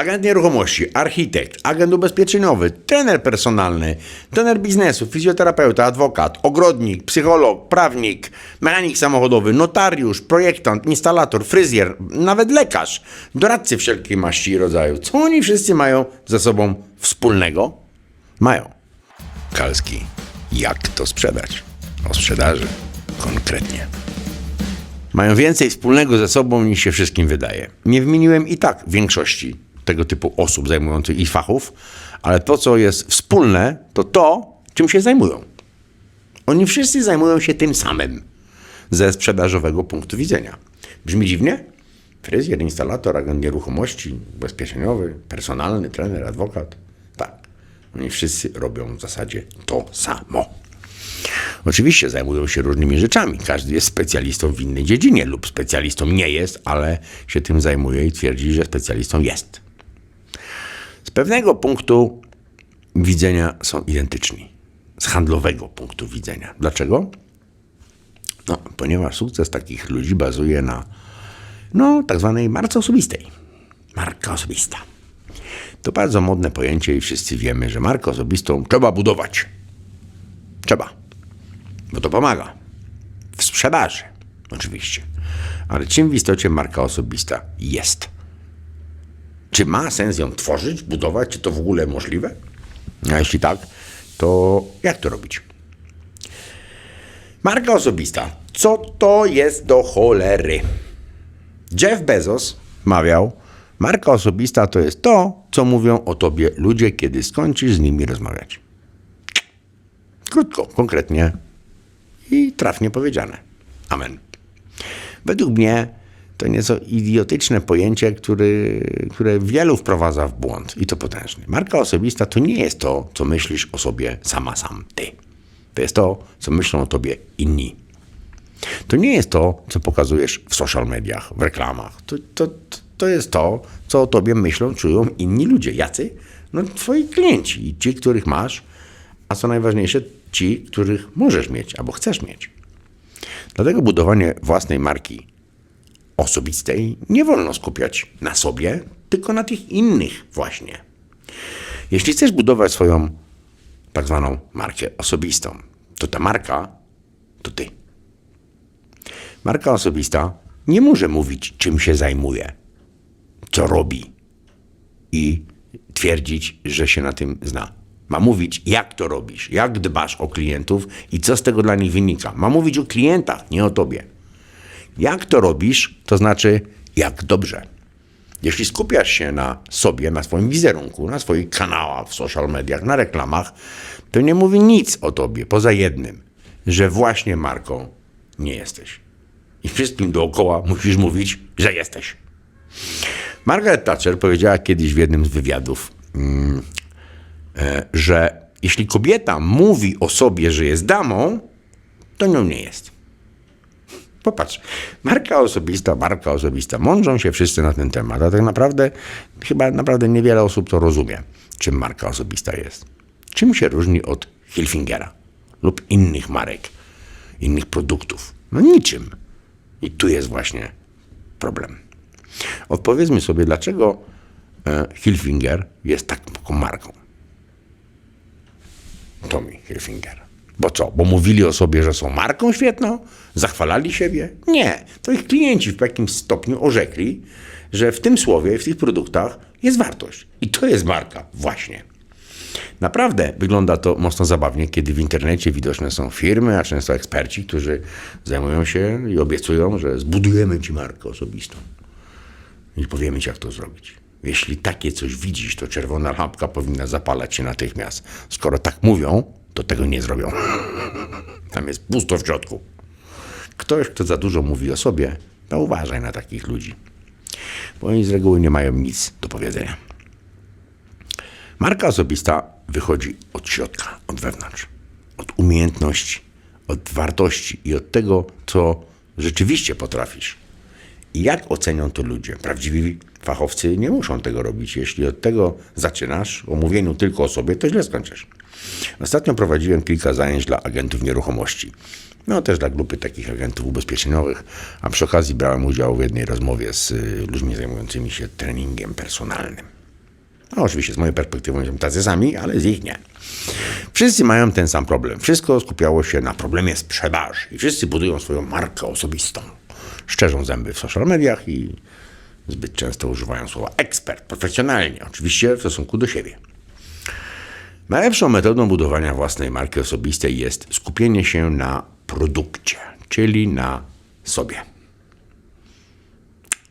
agent nieruchomości, architekt, agent ubezpieczeniowy, trener personalny, trener biznesu, fizjoterapeuta, adwokat, ogrodnik, psycholog, prawnik, mechanik samochodowy, notariusz, projektant, instalator, fryzjer, nawet lekarz, doradcy wszelkiej maści i rodzaju. Co oni wszyscy mają ze sobą wspólnego? Mają. Kalski, jak to sprzedać? O sprzedaży konkretnie mają więcej wspólnego ze sobą niż się wszystkim wydaje. Nie wymieniłem i tak większości tego typu osób zajmujących i fachów, ale to, co jest wspólne, to to, czym się zajmują. Oni wszyscy zajmują się tym samym ze sprzedażowego punktu widzenia. Brzmi dziwnie? Fryzjer, instalator, agent nieruchomości, ubezpieczeniowy, personalny, trener, adwokat. Tak. Oni wszyscy robią w zasadzie to samo. Oczywiście zajmują się różnymi rzeczami. Każdy jest specjalistą w innej dziedzinie lub specjalistą nie jest, ale się tym zajmuje i twierdzi, że specjalistą jest. Z pewnego punktu widzenia są identyczni. Z handlowego punktu widzenia. Dlaczego? No, ponieważ sukces takich ludzi bazuje na no, tak zwanej marce osobistej. Marka osobista. To bardzo modne pojęcie i wszyscy wiemy, że markę osobistą trzeba budować. Trzeba bo to pomaga. W sprzedaży, oczywiście. Ale czym w istocie marka osobista jest? Czy ma sens ją tworzyć, budować? Czy to w ogóle możliwe? A jeśli tak, to jak to robić? Marka osobista. Co to jest do cholery? Jeff Bezos mawiał, marka osobista to jest to, co mówią o tobie ludzie, kiedy skończysz z nimi rozmawiać. Krótko, konkretnie i trafnie powiedziane. Amen. Według mnie to nieco idiotyczne pojęcie, który, które wielu wprowadza w błąd i to potężny. Marka osobista to nie jest to, co myślisz o sobie sama sam ty. To jest to, co myślą o tobie inni. To nie jest to, co pokazujesz w social mediach, w reklamach. To, to, to jest to, co o tobie myślą, czują inni ludzie. Jacy? No twoi klienci i ci, których masz, a co najważniejsze, ci, których możesz mieć albo chcesz mieć. Dlatego budowanie własnej marki osobistej nie wolno skupiać na sobie, tylko na tych innych właśnie. Jeśli chcesz budować swoją tak zwaną markę osobistą, to ta marka to ty. Marka osobista nie może mówić, czym się zajmuje, co robi i twierdzić, że się na tym zna. Ma mówić, jak to robisz, jak dbasz o klientów i co z tego dla nich wynika. Ma mówić o klientach, nie o tobie. Jak to robisz, to znaczy, jak dobrze. Jeśli skupiasz się na sobie, na swoim wizerunku, na swoich kanałach w social mediach, na reklamach, to nie mówi nic o tobie, poza jednym, że właśnie marką nie jesteś. I wszystkim dookoła musisz mówić, że jesteś. Margaret Thatcher powiedziała kiedyś w jednym z wywiadów, mm, E, że jeśli kobieta mówi o sobie, że jest damą, to nią nie jest. Popatrz, marka osobista, marka osobista. Mądrzą się wszyscy na ten temat, a tak naprawdę chyba naprawdę niewiele osób to rozumie, czym marka osobista jest. Czym się różni od Hilfingera lub innych marek, innych produktów? No niczym. I tu jest właśnie problem. Odpowiedzmy sobie, dlaczego e, Hilfinger jest taką marką. Tommy Hilfinger. Bo co? Bo mówili o sobie, że są marką świetną? Zachwalali siebie? Nie. To ich klienci w jakimś stopniu orzekli, że w tym słowie, w tych produktach jest wartość. I to jest marka, właśnie. Naprawdę wygląda to mocno zabawnie, kiedy w internecie widoczne są firmy, a często eksperci, którzy zajmują się i obiecują, że zbudujemy ci markę osobistą. I powiemy ci, jak to zrobić. Jeśli takie coś widzisz, to czerwona lampka powinna zapalać się natychmiast. Skoro tak mówią, to tego nie zrobią. Tam jest pusto w środku. Ktoś, kto za dużo mówi o sobie, to uważaj na takich ludzi. Bo oni z reguły nie mają nic do powiedzenia. Marka osobista wychodzi od środka, od wewnątrz, od umiejętności, od wartości i od tego, co rzeczywiście potrafisz. I jak ocenią to ludzie? Prawdziwi fachowcy nie muszą tego robić. Jeśli od tego zaczynasz, o mówieniu tylko o sobie, to źle skończysz. Ostatnio prowadziłem kilka zajęć dla agentów nieruchomości. No też dla grupy takich agentów ubezpieczeniowych, a przy okazji brałem udział w jednej rozmowie z y, ludźmi zajmującymi się treningiem personalnym. No, oczywiście z mojej perspektywy są tacy sami, ale z ich nie. Wszyscy mają ten sam problem. Wszystko skupiało się na problemie sprzedaży i wszyscy budują swoją markę osobistą. Szczerzą zęby w social mediach i zbyt często używają słowa ekspert, profesjonalnie, oczywiście w stosunku do siebie. Najlepszą metodą budowania własnej marki osobistej jest skupienie się na produkcie, czyli na sobie.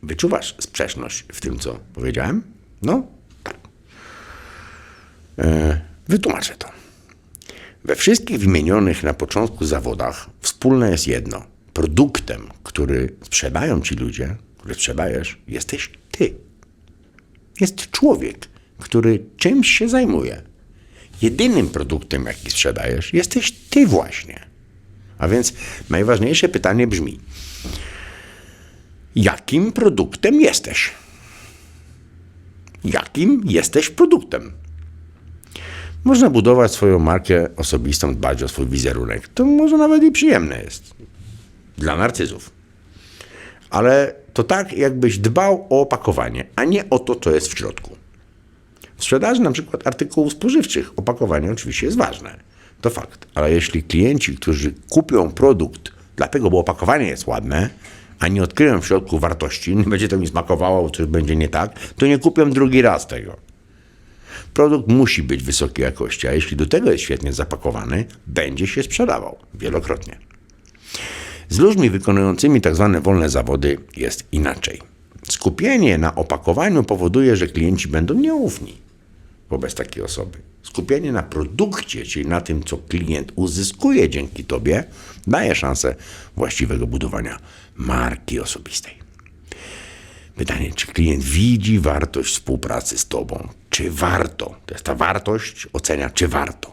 Wyczuwasz sprzeczność w tym, co powiedziałem? No, tak. E, wytłumaczę to. We wszystkich wymienionych na początku zawodach wspólne jest jedno. Produktem, który sprzedają ci ludzie, który sprzedajesz, jesteś ty. Jest człowiek, który czymś się zajmuje. Jedynym produktem, jaki sprzedajesz, jesteś ty właśnie. A więc najważniejsze pytanie brzmi: jakim produktem jesteś? Jakim jesteś produktem? Można budować swoją markę osobistą, dbać o swój wizerunek. To może nawet i przyjemne jest. Dla narcyzów. Ale to tak, jakbyś dbał o opakowanie, a nie o to, co jest w środku. W sprzedaży na przykład artykułów spożywczych opakowanie oczywiście jest ważne. To fakt. Ale jeśli klienci, którzy kupią produkt, dlatego, bo opakowanie jest ładne, a nie odkryją w środku wartości, nie będzie to mi smakowało, coś będzie nie tak, to nie kupią drugi raz tego. Produkt musi być wysokiej jakości, a jeśli do tego jest świetnie zapakowany, będzie się sprzedawał wielokrotnie. Z ludźmi wykonującymi tzw. Tak wolne zawody jest inaczej. Skupienie na opakowaniu powoduje, że klienci będą nieufni wobec takiej osoby. Skupienie na produkcie, czyli na tym, co klient uzyskuje dzięki tobie, daje szansę właściwego budowania marki osobistej. Pytanie, czy klient widzi wartość współpracy z tobą? Czy warto? To jest ta wartość, ocenia, czy warto.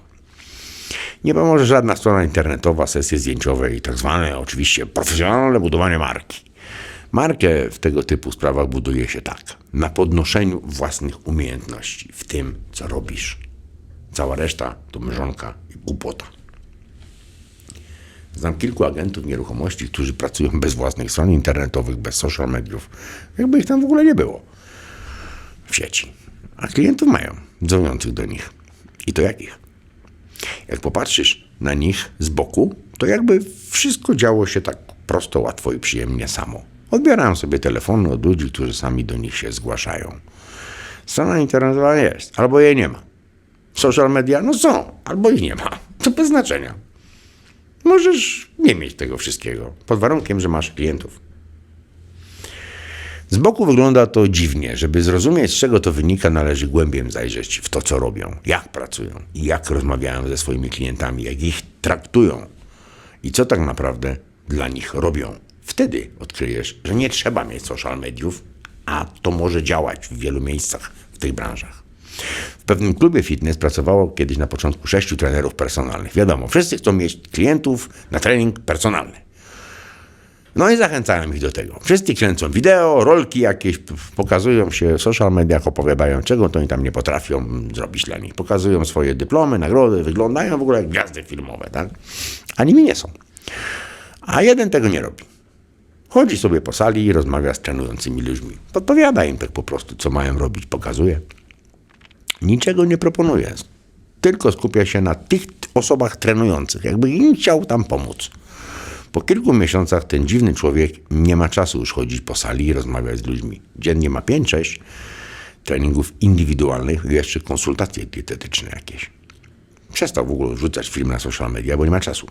Nie pomoże żadna strona internetowa, sesje zdjęciowe i tak zwane oczywiście profesjonalne budowanie marki. Markę w tego typu sprawach buduje się tak. Na podnoszeniu własnych umiejętności, w tym, co robisz. Cała reszta to mrzonka i głupota. Znam kilku agentów nieruchomości, którzy pracują bez własnych stron internetowych, bez social mediów, jakby ich tam w ogóle nie było w sieci. A klientów mają, dzwoniących do nich. I to jakich? Jak popatrzysz na nich z boku, to jakby wszystko działo się tak prosto, łatwo i przyjemnie samo. Odbierają sobie telefony od ludzi, którzy sami do nich się zgłaszają. Strona internetowa jest, albo jej nie ma. Social media, no są, albo ich nie ma. To bez znaczenia. Możesz nie mieć tego wszystkiego, pod warunkiem, że masz klientów. Z boku wygląda to dziwnie. Żeby zrozumieć, z czego to wynika, należy głębiej zajrzeć w to, co robią, jak pracują i jak rozmawiają ze swoimi klientami, jak ich traktują i co tak naprawdę dla nich robią. Wtedy odkryjesz, że nie trzeba mieć social mediów, a to może działać w wielu miejscach w tych branżach. W pewnym klubie fitness pracowało kiedyś na początku sześciu trenerów personalnych. Wiadomo, wszyscy chcą mieć klientów na trening personalny. No i zachęcają ich do tego. Wszyscy kręcą wideo, rolki jakieś, pokazują się w social mediach, opowiadają, czego to oni tam nie potrafią zrobić dla nich. Pokazują swoje dyplomy, nagrody, wyglądają w ogóle jak gwiazdy filmowe, tak? A nimi nie są. A jeden tego nie robi. Chodzi sobie po sali i rozmawia z trenującymi ludźmi. Podpowiada im tak po prostu, co mają robić, pokazuje. Niczego nie proponuje. Tylko skupia się na tych osobach trenujących, jakby im chciał tam pomóc. Po kilku miesiącach ten dziwny człowiek nie ma czasu już chodzić po sali i rozmawiać z ludźmi. Dziennie ma 5-6 treningów indywidualnych i jeszcze konsultacje dietetyczne jakieś. Przestał w ogóle wrzucać film na social media, bo nie ma czasu.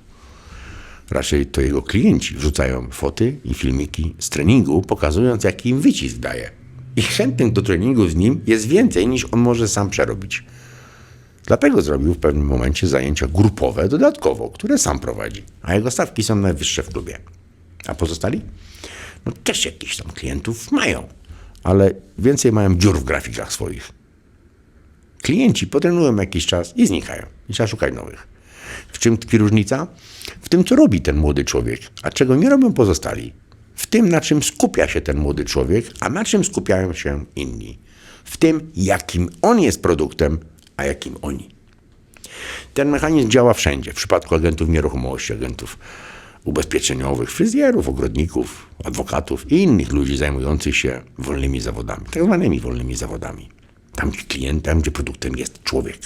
Raczej to jego klienci wrzucają foty i filmiki z treningu, pokazując jaki im wycisk daje. I chętnych do treningu z nim jest więcej niż on może sam przerobić. Dlatego zrobił w pewnym momencie zajęcia grupowe dodatkowo, które sam prowadzi, a jego stawki są najwyższe w klubie. A pozostali? No też jakiś tam klientów mają, ale więcej mają dziur w grafikach swoich. Klienci potrenują jakiś czas i znikają. I trzeba szukać nowych. W czym tkwi różnica? W tym, co robi ten młody człowiek, a czego nie robią pozostali. W tym, na czym skupia się ten młody człowiek, a na czym skupiają się inni. W tym, jakim on jest produktem, a jakim oni. Ten mechanizm działa wszędzie. W przypadku agentów nieruchomości, agentów ubezpieczeniowych, fryzjerów, ogrodników, adwokatów i innych ludzi zajmujących się wolnymi zawodami, tak zwanymi wolnymi zawodami. Tam, gdzie klientem, gdzie produktem jest człowiek.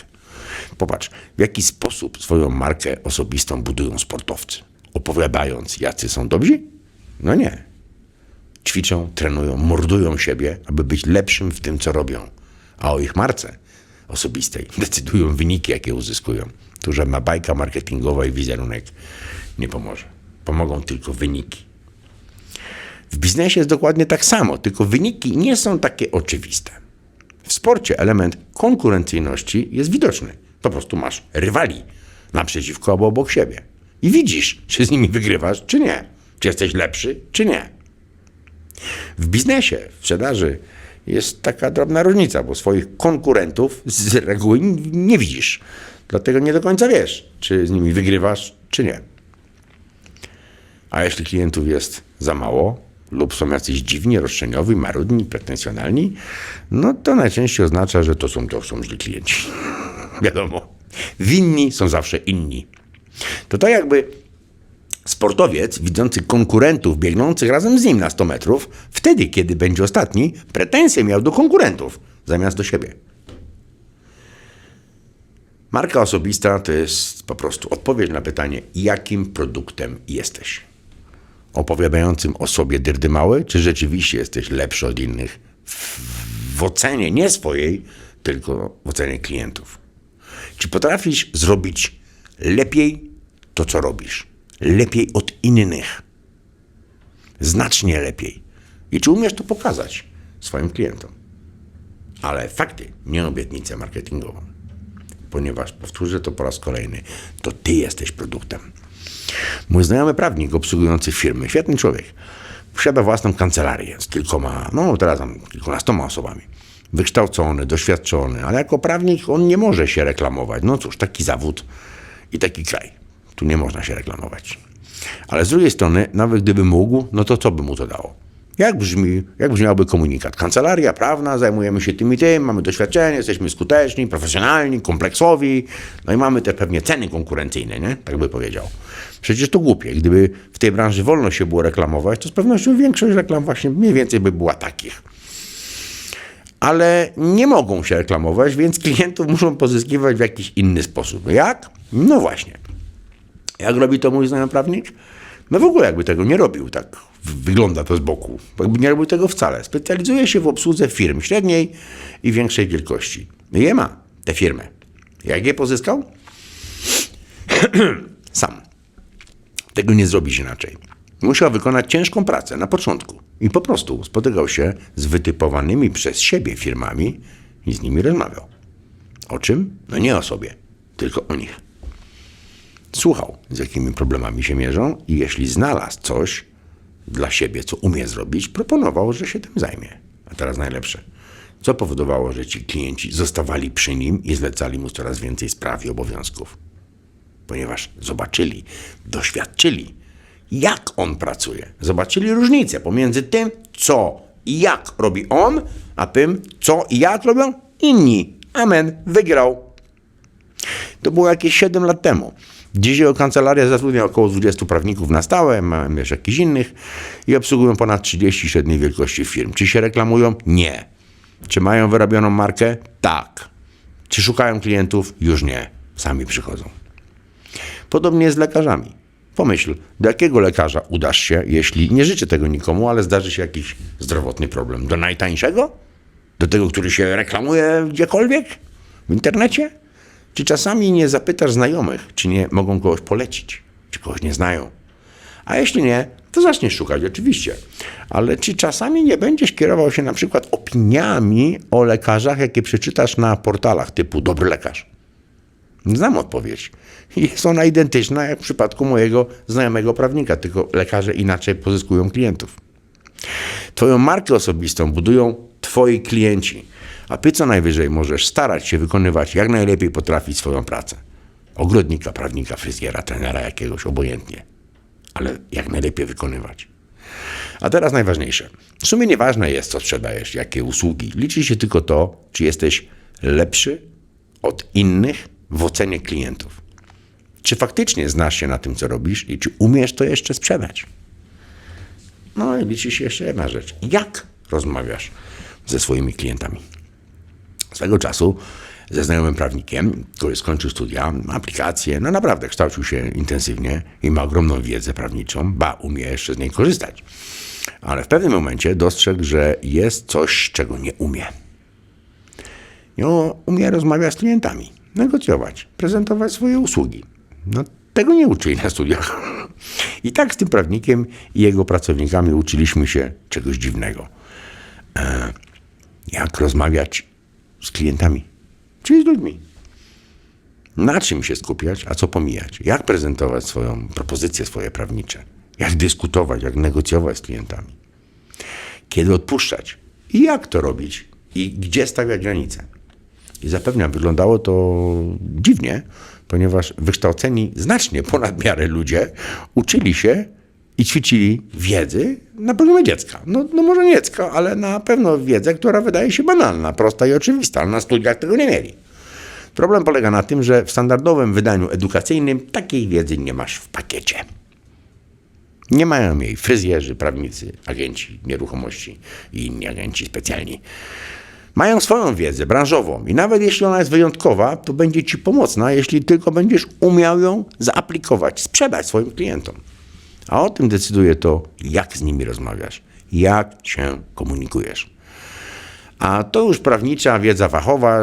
Popatrz, w jaki sposób swoją markę osobistą budują sportowcy. Opowiadając, jacy są dobrzy? No nie. Ćwiczą, trenują, mordują siebie, aby być lepszym w tym, co robią. A o ich marce osobistej decydują wyniki, jakie uzyskują. Tu żadna bajka marketingowa i wizerunek nie pomoże. Pomogą tylko wyniki. W biznesie jest dokładnie tak samo, tylko wyniki nie są takie oczywiste. W sporcie element konkurencyjności jest widoczny. Po prostu masz rywali naprzeciwko albo obok siebie. I widzisz, czy z nimi wygrywasz, czy nie. Czy jesteś lepszy, czy nie. W biznesie, w sprzedaży jest taka drobna różnica, bo swoich konkurentów z reguły nie widzisz. Dlatego nie do końca wiesz, czy z nimi wygrywasz, czy nie. A jeśli klientów jest za mało, lub są jacyś dziwni, roszczeniowi, marudni, pretensjonalni, no to najczęściej oznacza, że to są, to są źli klienci. Wiadomo, winni są zawsze inni. To tak jakby sportowiec widzący konkurentów biegnących razem z nim na 100 metrów, wtedy, kiedy będzie ostatni, pretensje miał do konkurentów zamiast do siebie. Marka osobista to jest po prostu odpowiedź na pytanie, jakim produktem jesteś. Opowiadającym o sobie dyrdymały, czy rzeczywiście jesteś lepszy od innych w, w ocenie nie swojej, tylko w ocenie klientów. Czy potrafisz zrobić lepiej to, co robisz? Lepiej od innych. Znacznie lepiej. I czy umiesz to pokazać swoim klientom? Ale fakty, nie obietnicę marketingową. Ponieważ, powtórzę to po raz kolejny, to ty jesteś produktem. Mój znajomy prawnik obsługujący firmy, świetny człowiek, posiada własną kancelarię z kilkoma, no teraz tam kilkunastoma osobami. Wykształcony, doświadczony, ale jako prawnik on nie może się reklamować. No cóż, taki zawód i taki kraj. Tu nie można się reklamować. Ale z drugiej strony, nawet gdyby mógł, no to co by mu to dało? Jak, brzmi, jak brzmiałby komunikat? Kancelaria prawna, zajmujemy się tym i tym, mamy doświadczenie, jesteśmy skuteczni, profesjonalni, kompleksowi, no i mamy te pewnie ceny konkurencyjne, nie? Tak by powiedział. Przecież to głupie. Gdyby w tej branży wolno się było reklamować, to z pewnością większość reklam właśnie mniej więcej by była takich. Ale nie mogą się reklamować, więc klientów muszą pozyskiwać w jakiś inny sposób. Jak? No właśnie. Jak robi to mój znajomy prawnik? No w ogóle jakby tego nie robił, tak wygląda to z boku. Jakby nie robił tego wcale. Specjalizuje się w obsłudze firm średniej i większej wielkości. Je ma te firmy. Jak je pozyskał? Sam. Tego nie zrobisz inaczej. Musiał wykonać ciężką pracę na początku i po prostu spotykał się z wytypowanymi przez siebie firmami i z nimi rozmawiał. O czym? No nie o sobie, tylko o nich. Słuchał, z jakimi problemami się mierzą i jeśli znalazł coś dla siebie, co umie zrobić, proponował, że się tym zajmie. A teraz najlepsze. Co powodowało, że ci klienci zostawali przy nim i zlecali mu coraz więcej spraw i obowiązków? Ponieważ zobaczyli, doświadczyli, jak on pracuje. Zobaczyli różnicę pomiędzy tym, co i jak robi on, a tym, co i jak robią inni. Amen. Wygrał. To było jakieś 7 lat temu. Dziś kancelaria zatrudnia około 20 prawników na stałe, mam jeszcze jakichś innych i obsługują ponad 30 średniej wielkości firm. Czy się reklamują? Nie. Czy mają wyrobioną markę? Tak. Czy szukają klientów? Już nie. Sami przychodzą. Podobnie jest z lekarzami. Pomyśl, do jakiego lekarza udasz się, jeśli nie życzę tego nikomu, ale zdarzy się jakiś zdrowotny problem? Do najtańszego? Do tego, który się reklamuje gdziekolwiek? W internecie? Czy czasami nie zapytasz znajomych, czy nie mogą kogoś polecić, czy kogoś nie znają? A jeśli nie, to zaczniesz szukać oczywiście. Ale czy czasami nie będziesz kierował się na przykład opiniami o lekarzach, jakie przeczytasz na portalach typu Dobry Lekarz? Znam odpowiedź. Jest ona identyczna jak w przypadku mojego znajomego prawnika, tylko lekarze inaczej pozyskują klientów. Twoją markę osobistą budują twoi klienci, a ty co najwyżej możesz starać się wykonywać jak najlepiej potrafić swoją pracę. Ogrodnika, prawnika, fryzjera, trenera jakiegoś, obojętnie. Ale jak najlepiej wykonywać. A teraz najważniejsze. W sumie nieważne jest, co sprzedajesz, jakie usługi. Liczy się tylko to, czy jesteś lepszy od innych w ocenie klientów. Czy faktycznie znasz się na tym, co robisz i czy umiesz to jeszcze sprzedać? No i liczy się jeszcze jedna rzecz. Jak rozmawiasz ze swoimi klientami? Swego czasu ze znajomym prawnikiem, który skończył studia, aplikacje, no naprawdę kształcił się intensywnie i ma ogromną wiedzę prawniczą, ba, umie jeszcze z niej korzystać. Ale w pewnym momencie dostrzegł, że jest coś, czego nie umie. Nie umie rozmawiać z klientami, negocjować, prezentować swoje usługi. No, tego nie uczyli na studiach. I tak z tym prawnikiem i jego pracownikami uczyliśmy się czegoś dziwnego. E, jak rozmawiać z klientami, czyli z ludźmi. Na czym się skupiać, a co pomijać? Jak prezentować swoją propozycję, swoje prawnicze? Jak dyskutować, jak negocjować z klientami? Kiedy odpuszczać? I jak to robić? I gdzie stawiać granice? I zapewniam, wyglądało to dziwnie, ponieważ wykształceni znacznie ponad miarę ludzie uczyli się i ćwiczyli wiedzy na poziomie dziecka. No, no może nie dziecka, ale na pewno wiedzę, która wydaje się banalna, prosta i oczywista, ale na studiach tego nie mieli. Problem polega na tym, że w standardowym wydaniu edukacyjnym takiej wiedzy nie masz w pakiecie. Nie mają jej fryzjerzy, prawnicy, agenci nieruchomości i inni agenci specjalni. Mają swoją wiedzę branżową i nawet jeśli ona jest wyjątkowa, to będzie ci pomocna, jeśli tylko będziesz umiał ją zaaplikować, sprzedać swoim klientom. A o tym decyduje to, jak z nimi rozmawiasz, jak się komunikujesz. A to już prawnicza wiedza fachowa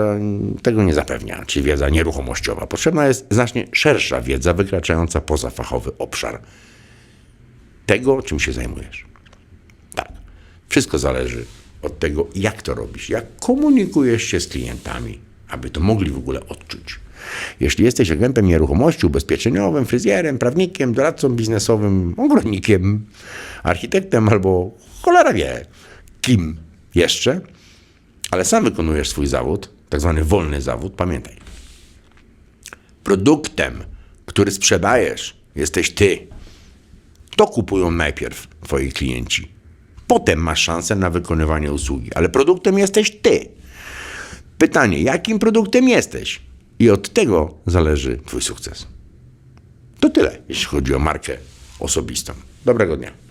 tego nie zapewnia, czy wiedza nieruchomościowa. Potrzebna jest znacznie szersza wiedza wykraczająca poza fachowy obszar tego, czym się zajmujesz. Tak. Wszystko zależy od tego, jak to robisz, jak komunikujesz się z klientami, aby to mogli w ogóle odczuć. Jeśli jesteś agentem nieruchomości, ubezpieczeniowym, fryzjerem, prawnikiem, doradcą biznesowym, ogrodnikiem, architektem albo cholera wie, kim jeszcze, ale sam wykonujesz swój zawód, tak zwany wolny zawód, pamiętaj. Produktem, który sprzedajesz, jesteś ty. To kupują najpierw twoi klienci. Potem masz szansę na wykonywanie usługi, ale produktem jesteś ty. Pytanie, jakim produktem jesteś? I od tego zależy twój sukces. To tyle, jeśli chodzi o markę osobistą. Dobrego dnia.